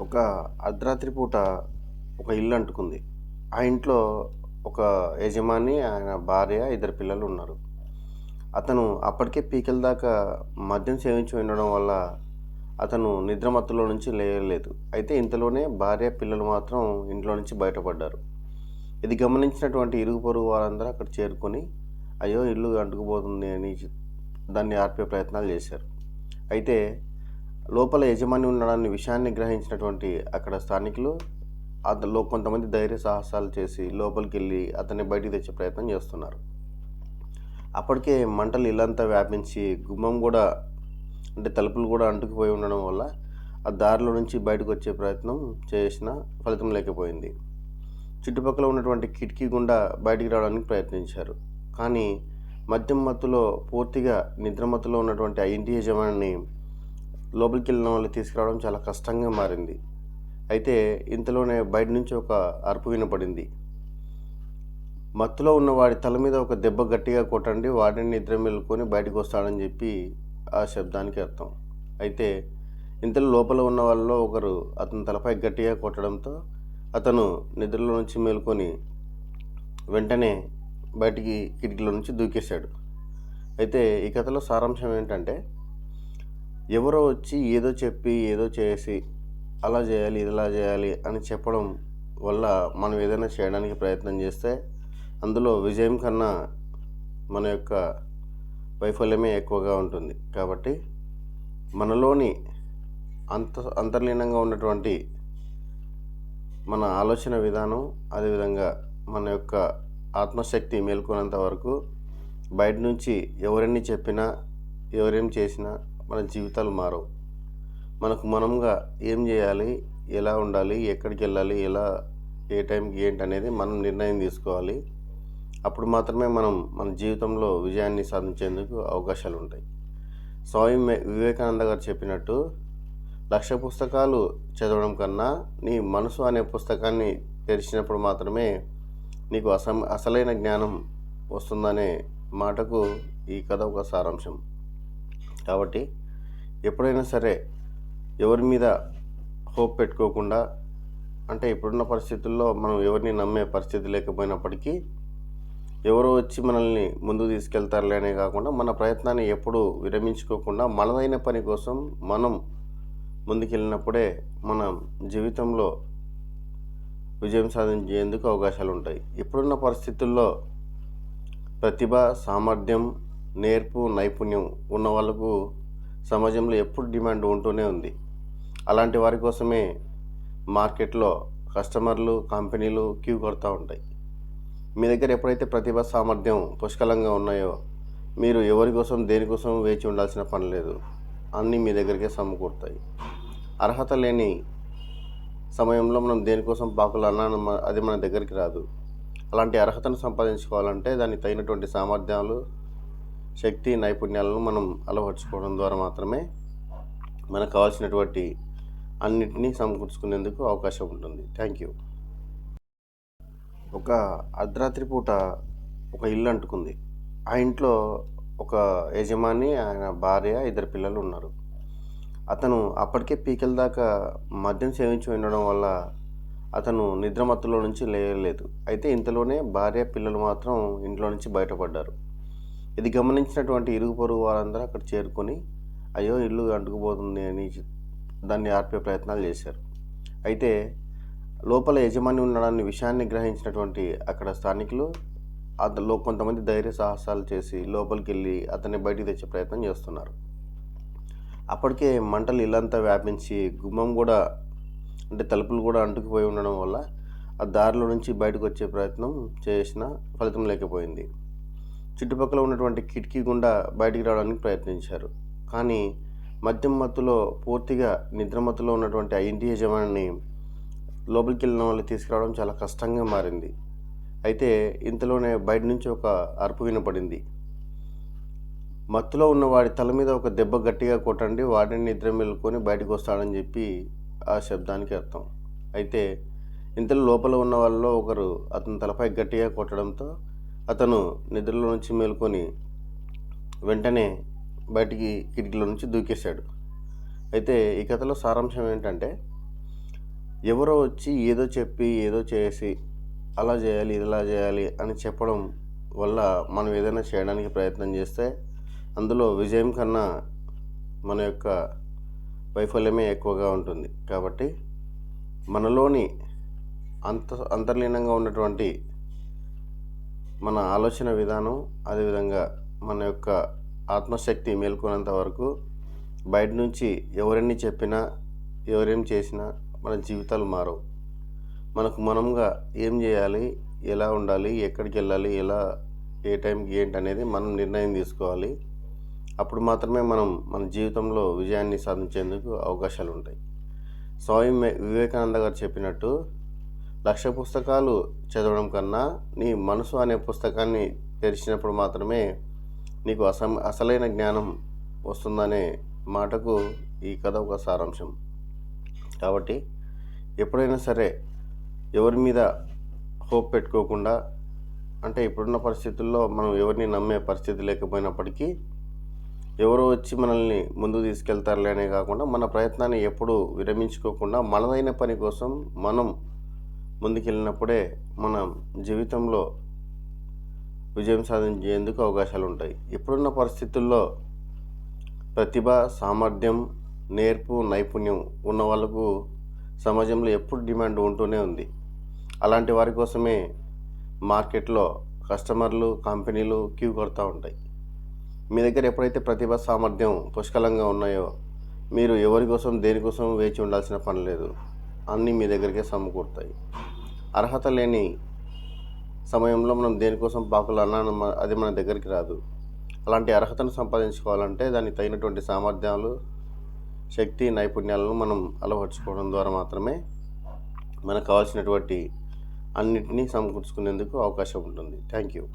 ఒక అర్ధరాత్రి పూట ఒక ఇల్లు అంటుకుంది. ఆ ఇంట్లో ఒక యజమాని ఆయన భార్య ఇద్దరు పిల్లలు ఉన్నారు. అతను అప్పటికే పీకల దాకా మద్యం సేవించి ఉండడం వల్ల అతను నిద్రమత్తులో నుంచి లేయలేదు. అయితే ఇంతలోనే భార్య పిల్లలు మాత్రం ఇంట్లో నుంచి బయటపడ్డారు. ఇది గమనించినటువంటి ఇరుగు పొరుగు వారందరూ అక్కడ చేరుకొని అయ్యో ఇల్లు అంటుకుపోతుంది అని దాన్ని ఆర్పే ప్రయత్నాలు చేశారు. అయితే లోపల యజమాని ఉన్నాడన్న విషయాన్ని గ్రహించినటువంటి అక్కడ స్థానికులు అతలో కొంతమంది ధైర్య సాహసాలు చేసి లోపలికి వెళ్ళి అతన్ని బయటికి తెచ్చే ప్రయత్నం చేస్తున్నారు. అప్పటికే మంటలు ఇల్లంతా వ్యాపించి గుమ్మం కూడా అంటే తలుపులు కూడా అంటుకుపోయి ఉండడం వల్ల ఆ దారిలో నుంచి బయటకు వచ్చే ప్రయత్నం చేసిన ఫలితం లేకపోయింది. చుట్టుపక్కల ఉన్నటువంటి కిటికీ గుండా బయటికి రావడానికి ప్రయత్నించారు. కానీ మద్యం మత్తులో పూర్తిగా నిద్రమత్తులో ఉన్నటువంటి ఆ ఇంటి యజమానిని లోపలికి వెళ్ళిన వాళ్ళు తీసుకురావడం చాలా కష్టంగా మారింది. అయితే ఇంతలోనే బయట నుంచి ఒక అరుపు వినపడింది. మత్తులో ఉన్న వాడి తల మీద ఒక దెబ్బ గట్టిగా కొట్టండి వాడిని నిద్ర మేలుకొని బయటకు వస్తాడని చెప్పి ఆ శబ్దానికి అర్థం. అయితే ఇంతలో లోపల ఉన్న వాళ్ళలో ఒకరు అతని తలపై గట్టిగా కొట్టడంతో అతను నిద్రలో నుంచి మేలుకొని వెంటనే బయటికి కిటికీలో నుంచి దూకేశాడు. అయితే ఈ కథలో సారాంశం ఏంటంటే ఎవరో వచ్చి ఏదో చెప్పి ఏదో చేసి అలా చేయాలి ఇలా చేయాలి అని చెప్పడం వల్ల మనం ఏదైనా చేయడానికి ప్రయత్నం చేస్తే అందులో విజయం కన్నా మన యొక్క వైఫల్యమే ఎక్కువగా ఉంటుంది. కాబట్టి మనలోని అంత అంతర్లీనంగా ఉన్నటువంటి మన ఆలోచన విధానం అదేవిధంగా మన యొక్క ఆత్మశక్తి మేల్కొనేంత వరకు బయట నుంచి ఎవరెన్ని చెప్పినా ఎవరేం చేసినా మన జీవితాలు మారవు. మనకు మనంగా ఏం చేయాలి ఎలా ఉండాలి ఎక్కడికి వెళ్ళాలి ఎలా ఏ టైంకి ఏంటి అనేది మనం నిర్ణయం తీసుకోవాలి. అప్పుడు మాత్రమే మనం మన జీవితంలో విజయాన్ని సాధించేందుకు అవకాశాలు ఉంటాయి స్వామి వివేకానంద గారు చెప్పినట్టు లక్ష పుస్తకాలు చదవడం కన్నా నీ మనసు అనే పుస్తకాన్ని తెరిచినప్పుడు మాత్రమే నీకు అసం అసలైన జ్ఞానం వస్తుందనే మాటకు ఈ కథ ఒక సారాంశం. కాబట్టి ఎప్పుడైనా సరే ఎవరి మీద హోప్ పెట్టుకోకుండా అంటే ఇప్పుడున్న పరిస్థితుల్లో మనం ఎవరిని నమ్మే పరిస్థితి లేకపోయినప్పటికీ ఎవరో వచ్చి మనల్ని ముందుకు తీసుకెళ్తారులే అనే కాకుండా మన ప్రయత్నాన్ని ఎప్పుడూ విరమించుకోకుండా మనదైన పని కోసం మనం ముందుకెళ్ళినప్పుడే మన జీవితంలో విజయం సాధించేందుకు అవకాశాలు ఉంటాయి. ఇప్పుడున్న పరిస్థితుల్లో ప్రతిభ సామర్థ్యం నేర్పు నైపుణ్యం ఉన్న వాళ్ళకు సమాజంలో ఎప్పుడు డిమాండ్ ఉంటూనే ఉంది. అలాంటి వారి కోసమే మార్కెట్లో కస్టమర్లు కంపెనీలు క్యూ కొడుతూ ఉంటాయి. మీ దగ్గర ఎప్పుడైతే ప్రతిభ సామర్థ్యం పుష్కలంగా ఉన్నాయో మీరు ఎవరి కోసం దేనికోసం వేచి ఉండాల్సిన పని లేదు. అన్నీ మీ దగ్గరికే సమకూరుతాయి. అర్హత లేని సమయంలో మనం దేనికోసం పాకులు అన్నా అది మన దగ్గరికి రాదు. అలాంటి అర్హతను సంపాదించుకోవాలంటే దానికి తగినటువంటి సామర్థ్యాలు శక్తి నైపుణ్యాలను మనం అలవర్చుకోవడం ద్వారా మాత్రమే మనకు కావాల్సినటువంటి అన్నిటినీ సమకూర్చుకునేందుకు అవకాశం ఉంటుంది. థ్యాంక్ యూ ఒక అర్ధరాత్రి పూట ఒక ఇల్లు అంటుకుంది. ఆ ఇంట్లో ఒక యజమాని ఆయన భార్య ఇద్దరు పిల్లలు ఉన్నారు. అతను అప్పటికే పీకల దాకా మద్యం సేవించి ఉండడం వల్ల అతను నిద్రమత్తులో నుంచి లేయలేదు అయితే ఇంతలోనే భార్య పిల్లలు మాత్రం ఇంట్లో నుంచి బయటపడ్డారు. ఇది గమనించినటువంటి ఇరుగు పొరుగు వారందరూ అక్కడ చేరుకొని అయ్యో ఇల్లు అంటుకుపోతుంది అని దాన్ని ఆర్పే ప్రయత్నాలు చేశారు. అయితే లోపల యజమాని ఉన్నాడన్న విషయాన్ని గ్రహించినటువంటి అక్కడ స్థానికులు అందులో కొంతమంది ధైర్య సాహసాలు చేసి లోపలికి వెళ్ళి అతన్ని బయటికి తెచ్చే ప్రయత్నం చేస్తున్నారు. అప్పటికే మంటలు ఇల్లంతా వ్యాపించి గుమ్మం కూడా అంటే తలుపులు కూడా అంటుకుపోయి ఉండడం వల్ల ఆ దారిలో నుంచి బయటకు వచ్చే ప్రయత్నం చేసిన ఫలితం లేకపోయింది. చుట్టుపక్కల ఉన్నటువంటి కిటికీ గుండా బయటికి రావడానికి ప్రయత్నించారు. కానీ మద్యం మత్తులో పూర్తిగా నిద్రమత్తులో ఉన్నటువంటి ఆ ఇంటి యజమానిని లోపలికి వెళ్ళిన వాళ్ళు తీసుకురావడం చాలా కష్టంగా మారింది. అయితే ఇంతలోనే బయట నుంచి ఒక అరుపు వినపడింది. మత్తులో ఉన్న వాడి తల మీద ఒక దెబ్బ గట్టిగా కొట్టండి వాడిని నిద్ర మెల్లుకొని బయటకు వస్తాడని చెప్పి ఆ శబ్దానికి అర్థం. అయితే ఇంతలో లోపల ఉన్న వాళ్ళలో ఒకరు అతని తలపై గట్టిగా కొట్టడంతో అతను నిద్రలో నుంచి మేలుకొని వెంటనే బయటికి కిటికీలో నుంచి దూకేశాడు. అయితే ఈ కథలో సారాంశం ఏంటంటే ఎవరో వచ్చి ఏదో చెప్పి ఏదో చేసి అలా చేయాలి ఇలా చేయాలి అని చెప్పడం వల్ల మనం ఏదైనా చేయడానికి ప్రయత్నం చేస్తే అందులో విజయం కన్నా మన యొక్క వైఫల్యమే ఎక్కువగా ఉంటుంది. కాబట్టి మనలోని అంత అంతర్లీనంగా ఉన్నటువంటి మన ఆలోచన విధానం అదేవిధంగా మన యొక్క ఆత్మశక్తి మేల్కొనేంత వరకు బయట నుంచి ఎవరెన్ని చెప్పినా ఎవరేం చేసినా మన జీవితాలు మారవు. మనకు మనంగా ఏం చేయాలి ఎలా ఉండాలి ఎక్కడికి వెళ్ళాలి ఎలా ఏ టైంకి ఏంటి అనేది మనం నిర్ణయం తీసుకోవాలి. అప్పుడు మాత్రమే మనం మన జీవితంలో విజయాన్ని సాధించేందుకు అవకాశాలు ఉంటాయి స్వామి వివేకానంద గారు చెప్పినట్టు లక్ష పుస్తకాలు చదవడం కన్నా నీ మనసు అనే పుస్తకాన్ని తెరిచినప్పుడు మాత్రమే నీకు అసం అసలైన జ్ఞానం వస్తుందనే మాటకు ఈ కథ ఒక సారాంశం. కాబట్టి ఎప్పుడైనా సరే ఎవరి మీద హోప్ పెట్టుకోకుండా అంటే ఇప్పుడున్న పరిస్థితుల్లో మనం ఎవరిని నమ్మే పరిస్థితి లేకపోయినప్పటికీ ఎవరో వచ్చి మనల్ని ముందుకు తీసుకెళ్తారులే అనే కాకుండా మన ప్రయత్నాన్ని ఎప్పుడూ విరమించుకోకుండా మనదైన పని కోసం మనం ముందుకెళ్ళినప్పుడే మన జీవితంలో విజయం సాధించేందుకు అవకాశాలు ఉంటాయి ఇప్పుడున్న పరిస్థితుల్లో ప్రతిభ సామర్థ్యం నేర్పు నైపుణ్యం ఉన్న వాళ్ళకు సమాజంలో ఎప్పుడు డిమాండ్ ఉంటూనే ఉంది. అలాంటి వారి కోసమే మార్కెట్లో కస్టమర్లు కంపెనీలు క్యూ కొడతా ఉంటాయి. మీ దగ్గర ఎప్పుడైతే ప్రతిభ సామర్థ్యం పుష్కలంగా ఉన్నాయో మీరు ఎవరి కోసం దేనికోసం వేచి ఉండాల్సిన పని లేదు. అన్నీ మీ దగ్గరికే సమకూరుతాయి. అర్హత లేని సమయంలో మనం దేనికోసం పాకులు అన్నా అది మన దగ్గరికి రాదు. అలాంటి అర్హతను సంపాదించుకోవాలంటే దానికి తగినటువంటి సామర్థ్యాలు శక్తి నైపుణ్యాలను మనం అలవర్చుకోవడం ద్వారా మాత్రమే మనకు కావాల్సినటువంటి అన్నిటినీ సమకూర్చుకునేందుకు అవకాశం ఉంటుంది. Thank you.